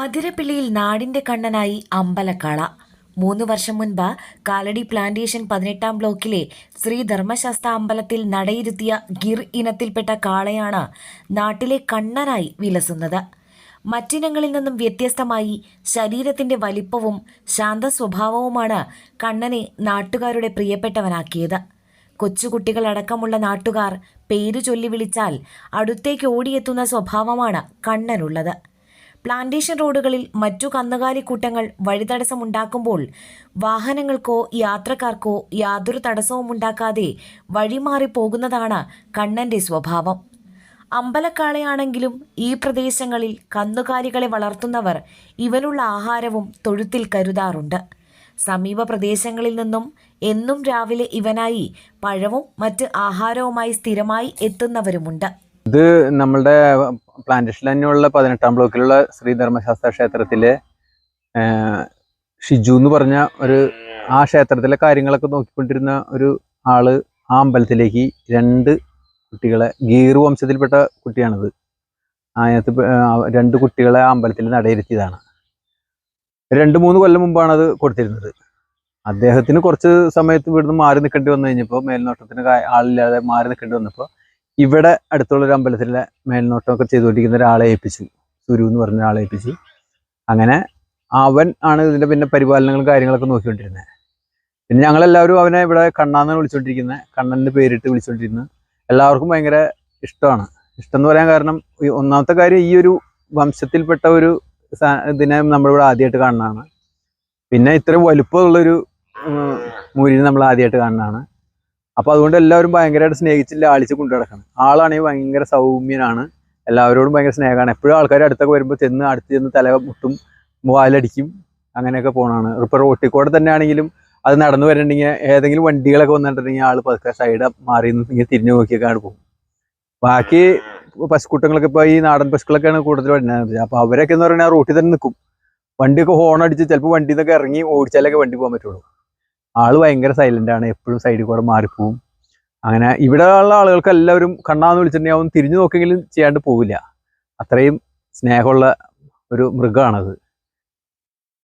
അതിരപ്പിള്ളിയിൽ നാടിന്റെ കണ്ണനായി അമ്പലക്കാള. മൂന്ന് വർഷം മുൻപ് കാലടി പ്ലാന്റേഷൻ പതിനെട്ടാം ബ്ലോക്കിലെ ശ്രീ ധർമ്മശാസ്ത്ര അമ്പലത്തിൽ നടയിരുത്തിയ ഗിർ ഇനത്തിൽപ്പെട്ട കാളയാണ് നാട്ടിലെ കണ്ണനായി വിലസുന്നത്. മറ്റിനങ്ങളിൽ നിന്നും വ്യത്യസ്തമായി ശരീരത്തിന്റെ വലിപ്പവും ശാന്ത സ്വഭാവവുമാണ് കണ്ണനെ നാട്ടുകാരുടെ പ്രിയപ്പെട്ടവനാക്കിയത്. കൊച്ചുകുട്ടികളടക്കമുള്ള നാട്ടുകാർ പേരു ചൊല്ലി വിളിച്ചാൽ അടുത്തേക്ക് ഓടിയെത്തുന്ന സ്വഭാവമാണ് കണ്ണനുള്ളത്. പ്ലാന്റേഷൻ റോഡുകളിൽ മറ്റു കന്നുകാലിക്കൂട്ടങ്ങൾ വഴിതടസ്സമുണ്ടാക്കുമ്പോൾ വാഹനങ്ങൾക്കോ യാത്രക്കാർക്കോ യാതൊരു തടസ്സവും ഉണ്ടാക്കാതെ വഴിമാറി പോകുന്നതാണ് കണ്ണന്റെ സ്വഭാവം. അമ്പലക്കാളയാണെങ്കിലും ഈ പ്രദേശങ്ങളിൽ കന്നുകാലികളെ വളർത്തുന്നവർ ഇവനുള്ള ആഹാരവും തൊഴുത്തിൽ കരുതാറുണ്ട്. സമീപ പ്രദേശങ്ങളിൽ നിന്നും എന്നും രാവിലെ ഇവനായി പഴവും മറ്റ് ആഹാരവുമായി സ്ഥിരമായി എത്തുന്നവരുമുണ്ട്. ഇത് നമ്മളുടെ പ്ലാന്റേഷൻ തന്നെയുള്ള പതിനെട്ടാം ബ്ലോക്കിലുള്ള ശ്രീധർമ്മശാസ്ത്ര ക്ഷേത്രത്തിലെ ഷിജു എന്ന് പറഞ്ഞ ഒരു ആ ക്ഷേത്രത്തിലെ കാര്യങ്ങളൊക്കെ നോക്കിക്കൊണ്ടിരുന്ന ഒരു ആൾ ആ അമ്പലത്തിലേക്ക് രണ്ട് കുട്ടികളെ ഗീർ വംശത്തിൽപ്പെട്ട കുട്ടിയാണിത്. അതിനകത്ത് രണ്ട് കുട്ടികളെ ആ അമ്പലത്തിൽ നടയിരുത്തിയതാണ്. രണ്ട് മൂന്ന് കൊല്ലം മുമ്പാണ് അത് കൊടുത്തിരുന്നത്. അദ്ദേഹത്തിന് കുറച്ച് സമയത്ത് ഇവിടുന്ന് മാറി നിൽക്കേണ്ടി വന്നു കഴിഞ്ഞപ്പോൾ മേൽനോട്ടത്തിന് ആളില്ലാതെ മാറി നിൽക്കേണ്ടി വന്നപ്പോൾ ഇവിടെ അടുത്തുള്ള ഒരു അമ്പലത്തിലെ മേൽനോട്ടമൊക്കെ ചെയ്തുകൊണ്ടിരിക്കുന്ന ഒരാളെ ഏൽപ്പിച്ചു. സുരു എന്ന് പറഞ്ഞ ഒരാളെ ഏൽപ്പിച്ചു. അങ്ങനെ അവൻ ആണ് ഇതിന്റെ പിന്നെ പരിപാലനങ്ങളും കാര്യങ്ങളൊക്കെ നോക്കിക്കൊണ്ടിരുന്നത്. പിന്നെ ഞങ്ങളെല്ലാവരും അവനെ ഇവിടെ കണ്ണാന്നാണ് വിളിച്ചുകൊണ്ടിരിക്കുന്നത് കണ്ണന്റെ പേരിട്ട് വിളിച്ചുകൊണ്ടിരുന്നത് എല്ലാവർക്കും ഭയങ്കര ഇഷ്ടമാണ്. ഇഷ്ടം എന്ന് പറയാൻ കാരണം ഒന്നാമത്തെ കാര്യം ഈ ഒരു വംശത്തിൽപ്പെട്ട ഒരു ഇതിനെ നമ്മളിവിടെ ആദ്യമായിട്ട് കാണുന്നതാണ്. പിന്നെ ഇത്രയും വലുപ്പമുള്ളൊരു മൂരിനെ നമ്മൾ ആദ്യമായിട്ട് കാണുന്നതാണ്. അപ്പൊ അതുകൊണ്ട് എല്ലാവരും ഭയങ്കരമായിട്ട് സ്നേഹിച്ച് ലാളിച്ച് കൊണ്ടു നടക്കണം. ആളാണെങ്കിൽ ഭയങ്കര സൗമ്യനാണ്. എല്ലാവരോടും ഭയങ്കര സ്നേഹമാണ്. എപ്പോഴും ആൾക്കാർ അടുത്തൊക്കെ വരുമ്പോൾ ചെന്ന് അടുത്ത് ചെന്ന് തല മുട്ടും വാലടിക്കും. അങ്ങനെയൊക്കെ പോണാണ്. ഇപ്പൊ റോട്ടിൽ കൂടെ തന്നെ ആണെങ്കിലും അത് നടന്നു വരണ്ടെങ്കിൽ ഏതെങ്കിലും വണ്ടികളൊക്കെ വന്നിട്ടുണ്ടെങ്കിൽ ആൾ പതുക്കെ സൈഡ് മാറി നിന്ന് തിരിഞ്ഞു നോക്കിയൊക്കെ ആണ് പോകും. ബാക്കി പശുക്കൂട്ടങ്ങളൊക്കെ ഇപ്പൊ ഈ നാടൻ പശുക്കളൊക്കെയാണ് കൂടുതൽ വരുന്നത്. അപ്പൊ അവരൊക്കെ എന്ന് പറഞ്ഞാൽ റോട്ടിൽ തന്നെ നിൽക്കും വണ്ടിയൊക്കെ ഹോൺ അടിച്ച് ചിലപ്പോൾ വണ്ടിയിൽ നിന്നൊക്കെ ഇറങ്ങി ഓടിച്ചാലൊക്കെ വണ്ടി പോകാൻ പറ്റുള്ളൂ. ആൾ ഭയങ്കര സൈലന്റ് ആണ്. എപ്പോഴും സൈഡിൽ കൂടെ മാറിപ്പോവും. അങ്ങനെ ഇവിടെ ഉള്ള ആളുകൾക്ക് എല്ലാവരും കണ്ണാന്ന് വിളിച്ചിട്ടുണ്ടെങ്കിൽ അവൻ തിരിഞ്ഞു നോക്കിയെങ്കിലും ചെയ്യാണ്ട് പോവില്ല. അത്രയും സ്നേഹമുള്ള ഒരു മൃഗമാണത്